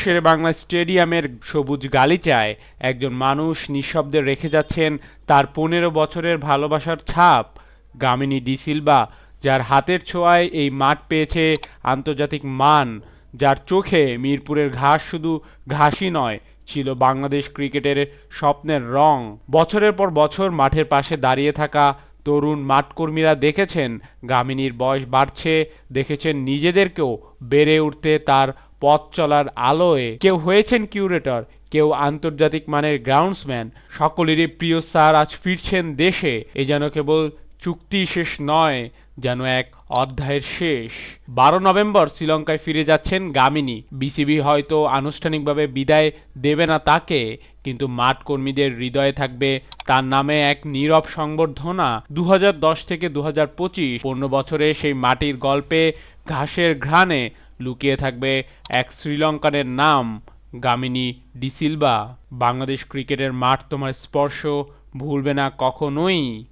শেরে বাংলা স্টেডিয়ামের সবুজ গালিচায় একজন মানুষ নিঃশব্দে রেখে যাচ্ছেন তার পনেরো বছরের ভালোবাসার ছাপ, গামিনী ডি সিলভা, যার হাতের ছোঁয়ায় এই মাঠ পেয়েছে আন্তর্জাতিক মান, যার চোখে মিরপুরের ঘাস শুধু ঘাসই নয়, ছিল বাংলাদেশ ক্রিকেটের স্বপ্নের রং। বছরের পর বছর মাঠের পাশে দাঁড়িয়ে থাকা তরুণ মাঠকর্মীরা দেখেছেন, গামিনীর বয়স বাড়ছে, দেখেছেন নিজেদেরকেও বেড়ে উঠতে তার পথ চলার আলোয় কেউ হয়েছেন কিউরেটর, কেউ আন্তর্জাতিক মানের গ্রাউন্ডসম্যান, সকলেরই প্রিয় স্যার আজ ফিরছেন দেশে, এ যেন কেবল চুক্তি শেষ নয়, যেন এক অধ্যায়ের শেষ। বারো নভেম্বর শ্রীলঙ্কায় ফিরে যাচ্ছেন গামিনী। বিসিবি হয়তো আনুষ্ঠানিকভাবে বিদায় দেবে না তাকে, কিন্তু মাঠ কর্মীদের হৃদয়ে থাকবে তার নামে এক নীরব সংবর্ধনা। দু থেকে দু হাজার পঁচিশ বছরে সেই মাটির গল্পে ঘাসের ঘ্রাণে লুকিয়ে থাকবে এক শ্রীলঙ্কানের নাম, গামিনী ডিসিলভা। বাংলাদেশ ক্রিকেটের মাঠ তোমার স্পর্শ ভুলবে না কখনোই।